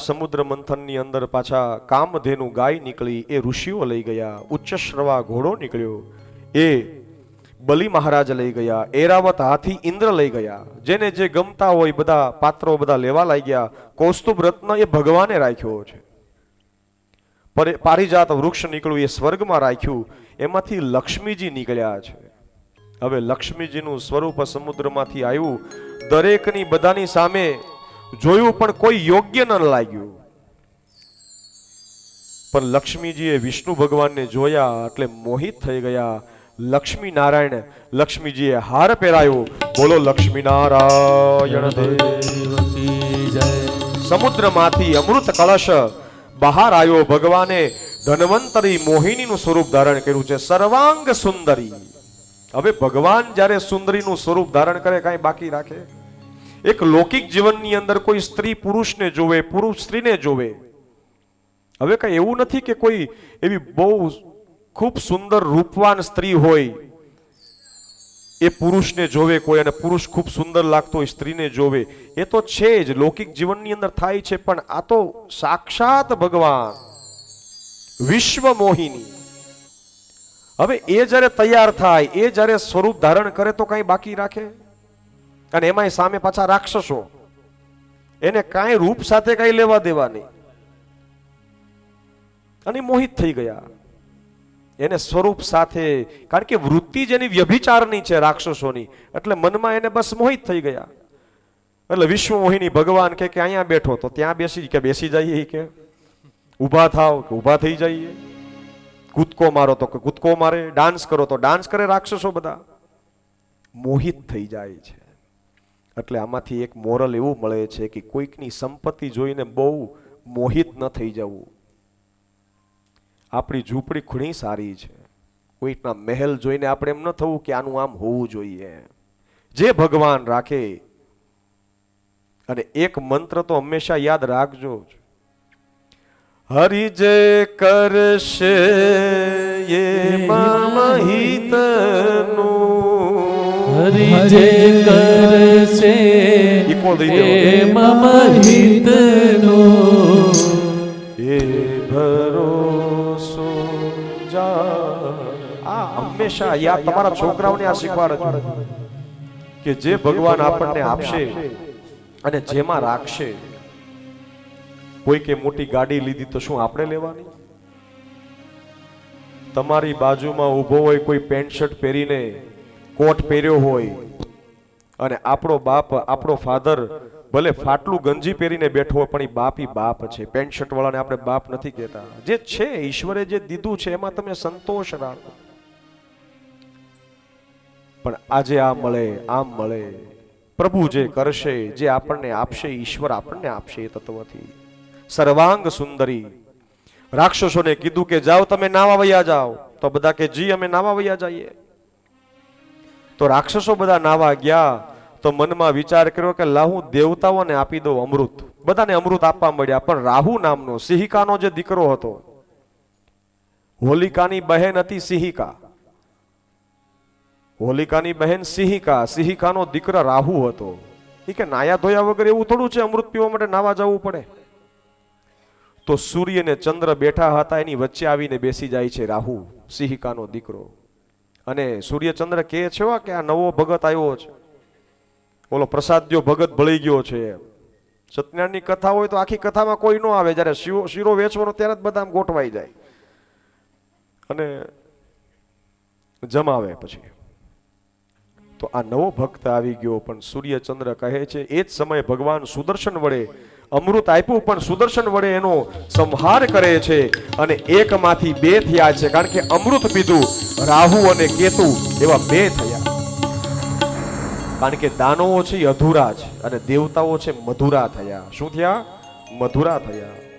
સમુદ્ર મંથનની અંદર પાછા કામધેનુ ગાય નીકળી, એ ઋષિઓ લઈ ગયા ઉચ્ચશ્રવા ઘોડો નીકળ્યો, એ બલિ મહારાજ લઈ ગયા, એરાવત હાથી ઇન્દ્ર લઈ ગયા, જેને જે ગમતા હોય બધા પાત્રો બધા લેવા લાગ્યા, કૌસ્તુભ રત્ન એ ભગવાને રાખ્યો છે. પરે- પારિજાત વૃક્ષ નીકળ્યું, એ સ્વર્ગમાં રાખ્યું, એમાંથી લક્ષ્મીજી નીકળ્યા છે. હવે લક્ષ્મીજીનું સ્વરૂપ સમુદ્રમાંથી આવ્યું, દરેકની બધાની સામે જોયું પણ કોઈ યોગ્ય ન લાગ્યું. પણ લક્ષ્મીજીએ વિષ્ણુ ભગવાનને જોયા એટલે મોહિત થઈ ગયા. લક્ષ્મી નારાયણ લક્ષ્મીજીએ હાર પહેરાયો. બોલો લક્ષ્મી નારાયણ સમુદ્રમાંથી અમૃત કળશ બહાર આવ્યો. ભગવાને ધનવંતરી મોહિનીનું સ્વરૂપ ધારણ કર્યું છે. સર્વાંગ સુંદરી હવે ભગવાન જ્યારે સુંદરીનું સ્વરૂપ ધારણ કરે, કાંઈ બાકી રાખે? એક લૌકિક જીવનની અંદર કોઈ સ્ત્રી પુરુષને જોવે, પુરુષ સ્ત્રીને જોવે. હવે કઈ એવું નથી કે કોઈ એવી બહુ ખૂબ સુંદર રૂપવાન સ્ત્રી હોય, એ પુરુષને જોવે કોઈ અને પુરુષ ખૂબ સુંદર લાગતો હોય સ્ત્રીને જોવે. એ તો છે જ, લૌકિક જીવનની અંદર થાય છે, પણ આ તો સાક્ષાત ભગવાન વિશ્વ મોહિની હવે એ જ્યારે તૈયાર થાય, એ જ્યારે સ્વરૂપ ધારણ કરે તો કઈ બાકી રાખે? અને એમાંય સામે પાછા રાક્ષસો. એને કાંઈ રૂપ સાથે કઈ લેવા દેવા નહીં અને મોહિત થઈ ગયા. એને સ્વરૂપ સાથે, કારણ કે વૃત્તિ જેની વ્યભિચારની છે રાક્ષસોની. એટલે મનમાં એને બસ મોહિત થઈ ગયા. એટલે વિશ્વ મોહિની ભગવાન કે અહીંયા બેઠો તો ત્યાં બેસી કે બેસી જઈએ કે? ઊભા થાવ કે ઊભા થઈ જઈએ? કૂદકો મારો તો કૂદકો મારે, ડાન્સ કરો તો ડાન્સ કરે રાક્ષસો બધા. મોહિત થઈ જાય છે. એટલે આમાંથી એક મોરલ એવું મળે છે કે કોઈકની સંપત્તિ જોઈને બહુ મોહિત ન થઈ જવું. આપણી ઝૂંપડી ઘણી સારી છે. કોઈકના મહેલ જોઈને આપણે એમ ન થવું કે આનું આમ હોવું જોઈએ. જે ભગવાન રાખે. અને એક મંત્ર તો હંમેશા યાદ રાખજો. હરિ જે કરશે, એ મમ હિતનું હરિ જે કરશે એ. મમ હિતનો એ ભરોસો જા આ હંમેશા યાદ તમારા છોકરાઓને આ શીખવાડજો કે જે ભગવાન આપણને આપશે અને જેમાં રાખશે કોઈ કે મોટી ગાડી લીધી તો શું આપણે લેવાની તમારી બાજુમાં ઊભો હોય કોઈ પેન્ટ શર્ટ પહેરીને કોટ પહેર્યો હોય અને આપણો બાપ, આપણો ફાધર ભલે ફાટલું ગંજી પહેરીને બેઠો હોય, પણ એ બાપ ઈ બાપ છે. પેન્ટ શર્ટ વાળાને આપણે બાપ નથી કહેતા. જે છે, ઈશ્વરે જે દીધું છે, એમાં તમે સંતોષ રાખો. પણ આજે આ મળે આમ મળે. પ્રભુ જે કરશે, જે આપણને આપશે, ઈશ્વર આપણને આપશે એ તત્વથી. સર્વાંગ સુંદરી. રાક્ષસોને કીધું કે જાઓ, તમે નાવા વયા જાઓ. તો બધા કે, જી, અમે નાવા વયા જઈએ. તો રાક્ષસો બધા નાવા ગયા, તો મનમાં વિચાર કર્યો કે લાહુ દેવતાઓને આપી દઉં અમૃત. બધાને અમૃત આપવા મળ્યા, પણ રાહુ નામનો સિહિકાનો જે દીકરો હતો, હોલિકાની બહેન હતી સિહિકા. હોલિકાની બહેન સિહિકા, સિહિકાનો દીકરો રાહુ હતો. એ કે નાયા ધોયા વગર એવું થોડું છે અમૃત પીવા માટે નાવા જવું પડે? તો સૂર્ય ને ચંદ્ર બેઠા હતા, એની વચ્ચે આવીને બેસી જાય છે રાહુ, સિહિકાનો દીકરો. અને સૂર્યચંદ્ર કહે છે કે આ નવો ભગત આવ્યો છે. ઓલો પ્રસાદ્યો ભગત ભળી ગયો છે સત્યનારાયણની કથા હોય તો આખી કથામાં કોઈ ન આવે. જ્યારે શિવ શીરો વેચવાનો ત્યારે જ બધા ગોઠવાઈ જાય. અને જમાવે પછી. તો આ નવો ભક્ત આવી ગયો, પણ સૂર્યચંદ્ર કહે છે, એ જ સમયે ભગવાન સુદર્શન વડે અમૃત આપ્યું, પણ સુદર્શન વડે એનો સંહાર કરે છે અને એકમાંથી બે થયા છે, કારણ કે અમૃત પીધું, રાહુ અને કેતુ એવા બે થયા. કારણ કે દાનવો છે અધુરા છે અને દેવતાઓ છે મધુરા થયા. શું થયા? મધુરા થયા.